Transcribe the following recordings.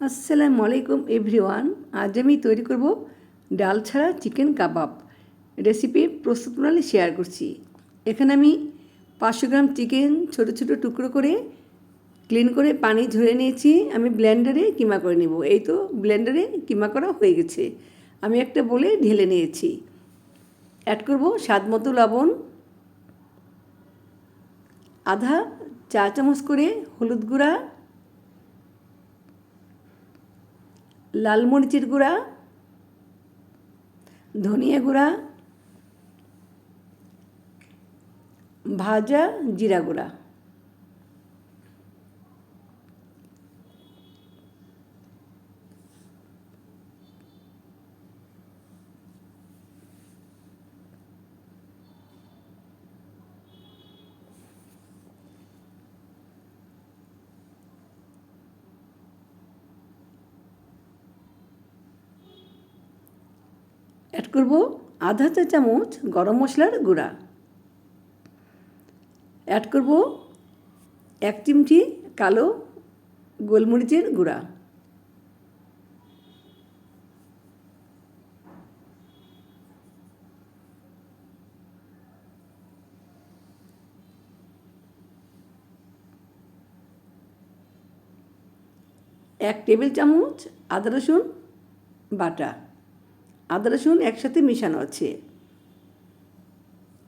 আসসালামু আলাইকুম এভরিওয়ান, আজ আমি তৈরি করব ডাল ছাড়া চিকেন কাবাব রেসিপি প্রস্তুত প্রণালী শেয়ার করছি। এখানে আমি পাঁচশো গ্রাম চিকেন ছোট ছোট টুকরো করে ক্লিন করে পানি ঝরে নিয়েছি। আমি ব্লেন্ডারে কিমা করে নেব। এই তো ব্লেন্ডারে কিমা করা হয়ে গেছে। আমি একটা বলে ঢেলে নিয়েছি। অ্যাড করব স্বাদ মতো লবণ। আধা চা চামচ করে হলুদ গুঁড়া। লাল মরিচের গুঁড়া ধনিয়া গুঁড়া ভাজা জিরা গুঁড়া অ্যাড করব আধা চা চামচ গরম মশলার গুঁড়া। অ্যাড করব এক চিমটি কালো গোলমরিচের গুঁড়া। এক টেবিল চামচ আদা রসুন বাটা। আদা রসুন একসাথে মেশানো আছে।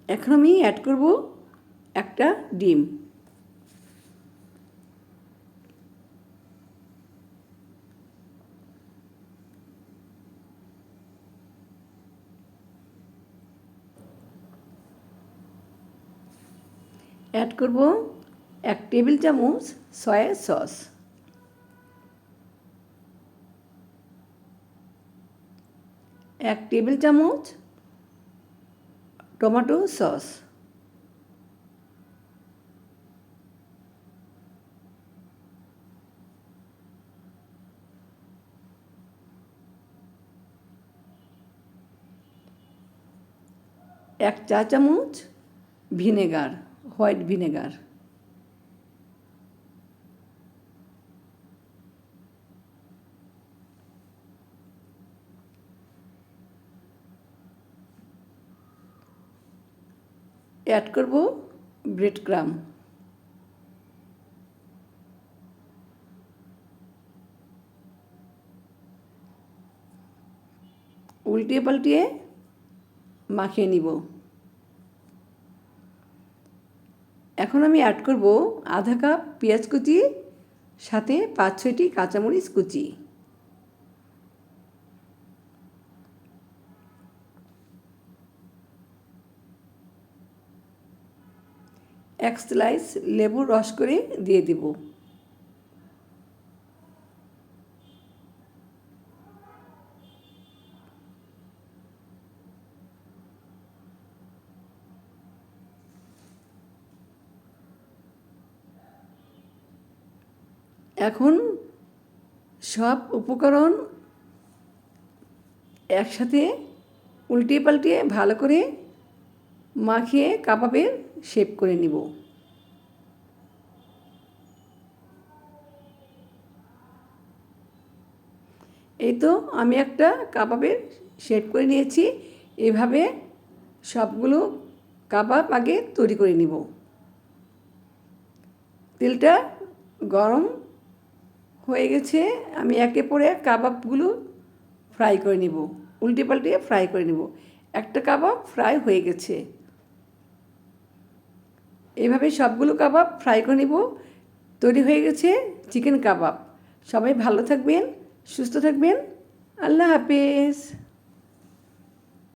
এখন আমি অ্যাড করব একটা ডিম। অ্যাড করব এক টেবিল চামচ সয়া সস এক টেবিল চামচ টমেটো সস। এক চা চামচ ভিনেগার হোয়াইট ভিনেগার। অ্যাড করব ব্রেড ক্রাম উল্টিয়ে পাল্টিয়ে মাখিয়ে নিব। এখন আমি অ্যাড করব আধা কাপ পেঁয়াজ কুচি, সাথে পাঁচ ছয়টি কাঁচামরিচ কুচি। এক স্লাইস লেবুর রস করে দিয়ে দিব। এখন সব উপকরণ একসাথে উল্টিয়ে পাল্টিয়ে ভালো করে মাখিয়ে কাবাবের শেপ করে নিব। এই তো আমি একটা কাবাবের শেপ করে নিয়েছি। এভাবে সবগুলো কাবাব আগে তৈরি করে নিব। তেলটা গরম হয়ে গেছে, আমি একে পরে কাবাবগুলো ফ্রাই করে নিব। উল্টে পাল্টে ফ্রাই করে নিব। একটা কাবাব ফ্রাই হয়ে গেছে। এভাবে সবগুলো কাবাব ফ্রাই করে নেব। তৈরি হয়ে গেছে চিকেন কাবাব। সবাই ভালো থাকবেন, সুস্থ থাকবেন। আল্লাহ হাফেজ।